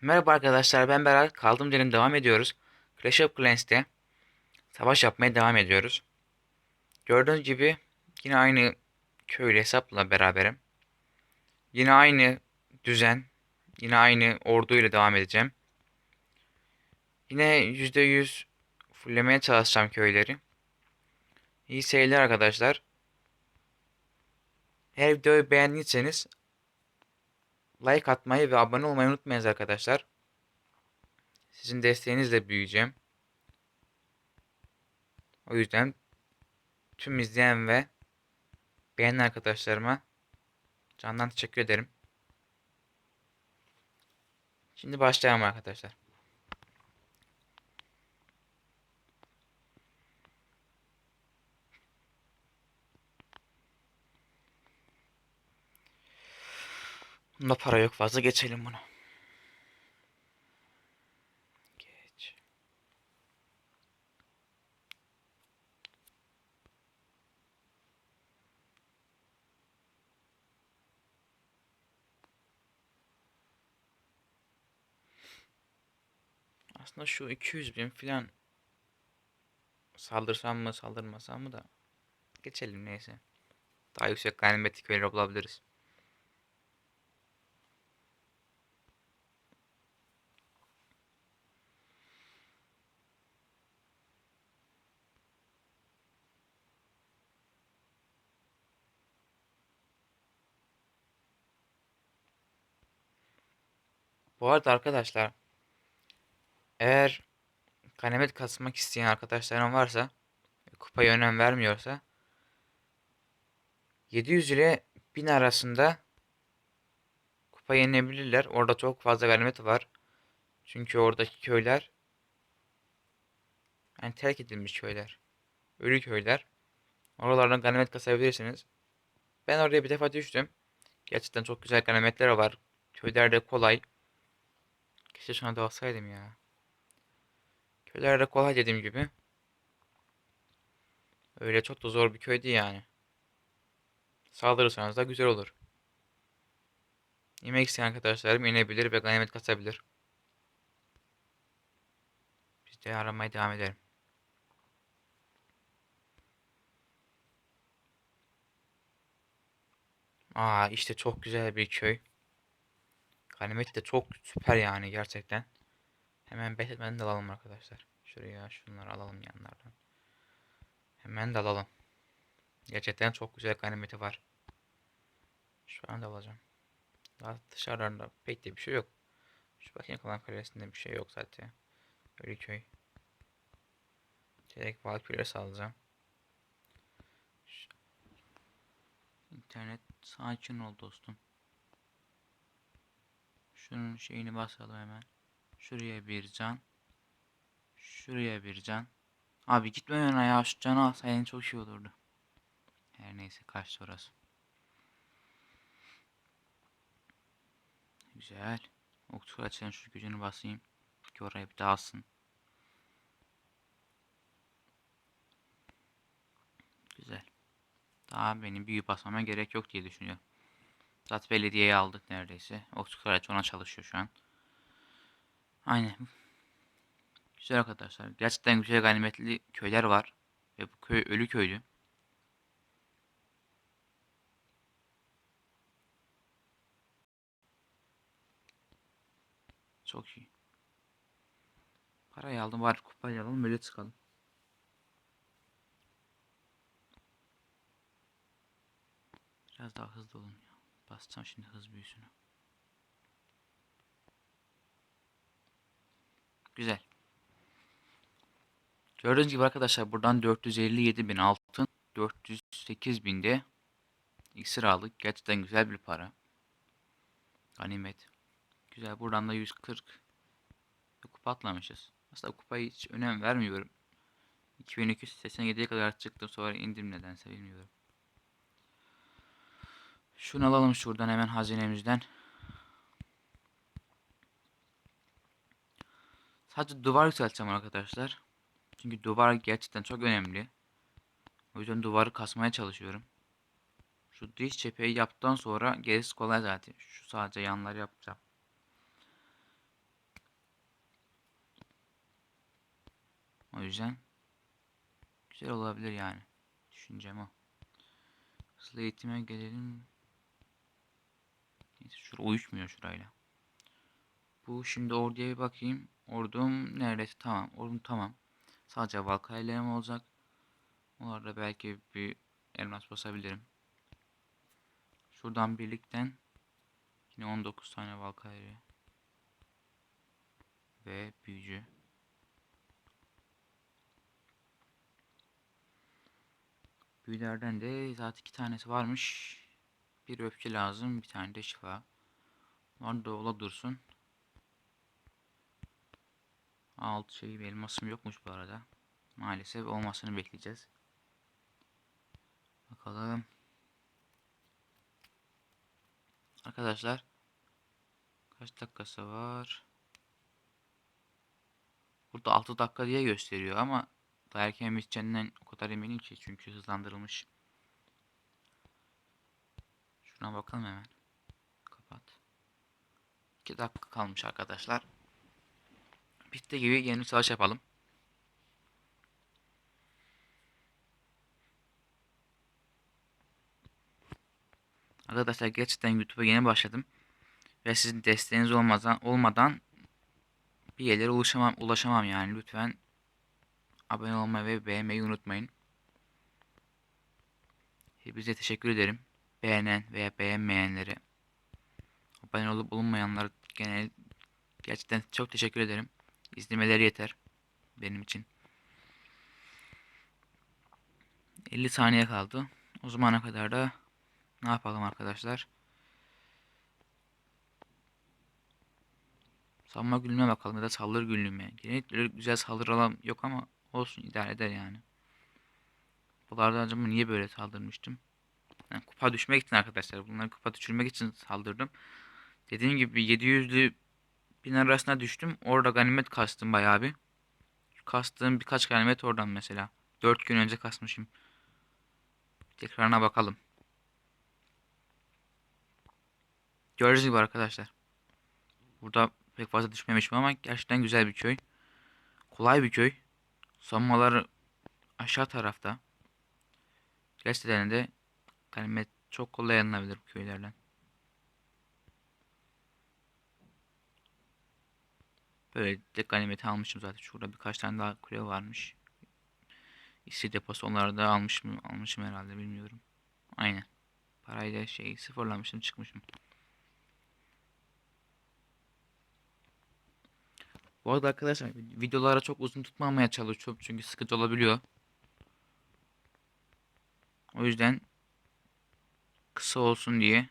Merhaba arkadaşlar ben Berat. Kaldığım yerden devam ediyoruz. Clash of Clans'te savaş yapmaya devam ediyoruz. Gördüğünüz gibi yine aynı köylü hesapla beraberim. Yine aynı düzen, yine aynı orduyla devam edeceğim. Yine %100 fullemeye çalışacağım köyleri. İyi seyirler arkadaşlar. Eğer videoyu beğendiyseniz like atmayı ve abone olmayı unutmayınız arkadaşlar. Sizin desteğinizle büyüyeceğim. O yüzden tüm izleyen ve beğenen arkadaşlarıma candan teşekkür ederim. Şimdi başlayalım arkadaşlar. Bunda para yok fazla geçelim bunu. Geç. Aslında şu 200 bin filan saldırsam mı saldırmasam mı da geçelim neyse. Daha yüksek ganimetli köyler bulabiliriz. Bu arada arkadaşlar eğer ganimet kasmak isteyen arkadaşlarım varsa kupaya önem vermiyorsa 700 ile 1000 arasında kupa yenebilirler. Orada çok fazla ganimet var. Çünkü oradaki köyler yani terk edilmiş köyler. Ölü köyler. Oralardan ganimet kasabilirsiniz. Ben oraya bir defa düştüm. Gerçekten çok güzel ganimetler var. Köylerde kolay. Keşke şuna da alsaydım ya. Köylerde kolay dediğim gibi. Öyle çok da zor bir köy değil yani. Saldırırsanız da güzel olur. Yemek isteyen arkadaşlarım inebilir ve ganimet kasabilir. Biz de aramaya devam edelim. Aa işte çok güzel bir köy. Ganimet de çok süper yani gerçekten. Hemen Batman'ı da alalım arkadaşlar. Şuraya şunları alalım yanlardan. Hemen de alalım. Gerçekten çok güzel ganimeti var. Şu anda alacağım. Daha dışarılarında pek de bir şey yok. Şu bakayım kalan kalesinde bir şey yok zaten. Ölüköy. Direkt Valkyrie alacağım. İnternet sakin ol dostum. Şunun şeyini basalım hemen. Şuraya bir can. Şuraya bir can. Abi gitme yana ya şu canı alsaydın çok iyi olurdu. Her neyse kaçtı orası. Güzel. Oktur açalım şu gücünü basayım. Ki oraya bir dağılsın. Güzel. Daha benim büyü basmama gerek yok diye düşünüyorum. Zaten belediyeyi aldık neredeyse. Oktur araç ona çalışıyor şu an. Aynen. Güzel arkadaşlar. Gerçekten güzel ganimetli köyler var. Ve bu köy ölü köylü. Çok iyi. Parayı aldım var kupayı alalım böyle çıkalım. Biraz daha hızlı olun. Basacağım şimdi hız büyüsünü. Güzel. Gördüğünüz gibi arkadaşlar buradan 457 bin altın, 408 binde iksir aldık. Gerçekten güzel bir para. Ganimet. Güzel. Buradan da 140 kupa atlamışız. Aslında kupayı hiç önem vermiyorum. 2287'ye kadar çıktım sonra indim nedense bilmiyorum. Şunu alalım şuradan hemen hazinemizden. Sadece duvar yükselteceğim arkadaşlar. Çünkü duvar gerçekten çok önemli. O yüzden duvarı kasmaya çalışıyorum. Şu diş cepheyi yaptıktan sonra gerisi kolay zaten. Şu sadece yanları yapacağım. O yüzden güzel olabilir yani. Düşüncem o. Hızlı eğitime gelelim. Neyse şura uyuşmuyor şurayla. Bu şimdi orduya bir bakayım. Ordum neredeyse tamam. Ordum tamam. Sadece Valkyrie'lerim olacak. Onlarda belki bir elmas basabilirim. Şuradan birlikten yine 19 tane Valkyrie ve büyücü. Büyülerden de zaten iki tanesi varmış. Bir öfke lazım, bir tane de şifa. Da ola dursun. Alt şey elmasım yokmuş bu arada. Maalesef olmasını bekleyeceğiz. Bakalım. Arkadaşlar kaç dakikası var? Burada 6 dakika diye gösteriyor ama daha erken biteceğinden o kadar eminim ki çünkü hızlandırılmış. Şuna bakalım hemen. Kapat. 2 dakika kalmış arkadaşlar. Bitti gibi yeni savaş yapalım. Arkadaşlar gerçekten YouTube'a yeni başladım. Ve sizin desteğiniz olmadan olmadan bir yerlere ulaşamam, ulaşamam yani. Lütfen abone olmayı ve beğenmeyi unutmayın. Hepinize teşekkür ederim. Beğenen veya beğenmeyenlere. Abone olup bulunmayanlara genel gerçekten çok teşekkür ederim. İzlemeleri yeter benim için. 50 saniye kaldı. O zamana kadar da ne yapalım arkadaşlar? Savunma günlüğüne bakalım ya da saldırı günlüğüne. Genellikle güzel saldırı alan yok ama olsun idare eder yani. Bunlardan acaba niye böyle saldırmıştım? Yani kupa düşmek için arkadaşlar. Bunları kupa düşürmek için saldırdım. Dediğim gibi 700'lü bin arasına düştüm. Orada ganimet kastım bayağı bir. Kastığım birkaç ganimet oradan mesela. 4 gün önce kasmışım. Tekrarına bakalım. Gördüğünüz gibi arkadaşlar. Burada pek fazla düşmemişim ama gerçekten güzel bir köy. Kolay bir köy. Savunmaları aşağı tarafta. Gerçekten de ganimet çok kolay alınabilir köylerden. Böyle de ganimeti almışım zaten. Şurada birkaç tane daha kule varmış. İşçi deposu onları da almışım, almışım herhalde bilmiyorum. Aynen. Parayla şey sıfırlamışım çıkmışım. Bu arada arkadaşlar videolara çok uzun tutmamaya çalışıyorum çünkü sıkıcı olabiliyor. O yüzden kısa olsun diye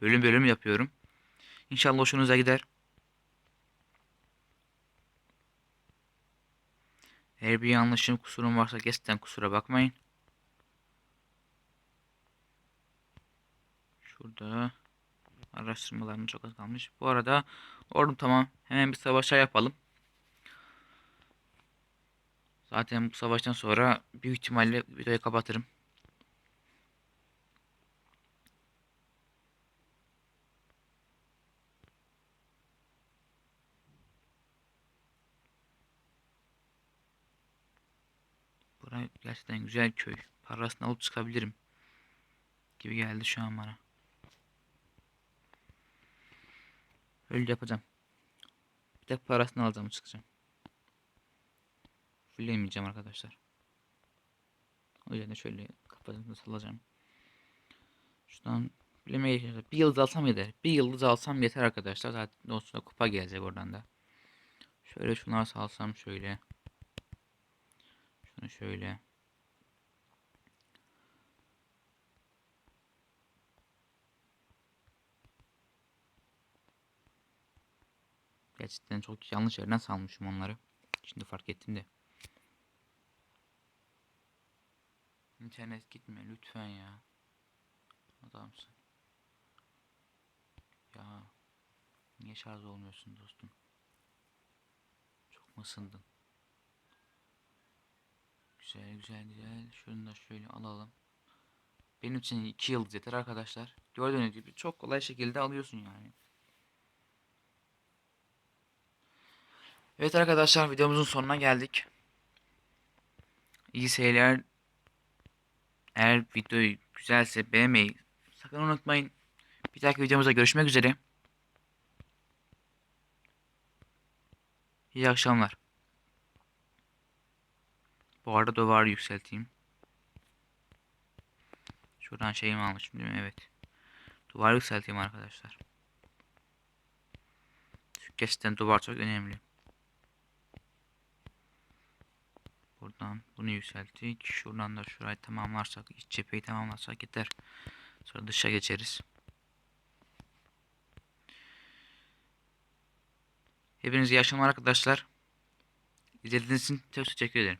bölüm bölüm yapıyorum. İnşallah hoşunuza gider. Eğer bir yanlışım kusurum varsa gerçekten kusura bakmayın. Şurada araştırmalarım çok az kalmış. Bu arada ordum tamam. Hemen bir savaşa yapalım. Zaten bu savaştan sonra büyük ihtimalle videoyu kapatırım. Burası gerçekten güzel köy. Parasını alıp çıkabilirim. Gibi geldi şu an bana. Öyle yapacağım. Bir tek parasını alacağım çıkacağım. Fullemeyeceğim arkadaşlar. O yüzden de şöyle kapatıp salacağım. Şuradan fullemeye bir yıldız alsam yeter. Bir yıldız alsam yeter arkadaşlar. Zaten olsun kupa gelecek oradan da. Şöyle şunları salsam şöyle. Şunu şöyle. Gerçekten çok yanlış yerden salmışım onları. Şimdi fark ettim de. İnternet gitme lütfen ya. Adamsın. Ya. Niye şarj olmuyorsun dostum? Çok mu ısındın? Güzel güzel güzel. Şunu da şöyle alalım. Benim için 2 yıldız yeter arkadaşlar. Gördüğünüz gibi çok kolay şekilde alıyorsun yani. Evet arkadaşlar videomuzun sonuna geldik. İyi seyirler. Eğer videoyu güzelse beğenmeyi sakın unutmayın. Bir dahaki videomuzda görüşmek üzere. İyi akşamlar. Bu arada duvarı yükselteyim. Şuradan şeyimi almışım değil mi? Evet. Duvar yükselteyim arkadaşlar. Gerçekten duvar çok önemli. Buradan bunu yükselttik. Şuradan da şurayı tamamlarsak, iç cepheyi tamamlarsak yeter. Sonra dışa geçeriz. Hepinize iyi akşamlar arkadaşlar. İzlediğiniz için çok teşekkür ederim.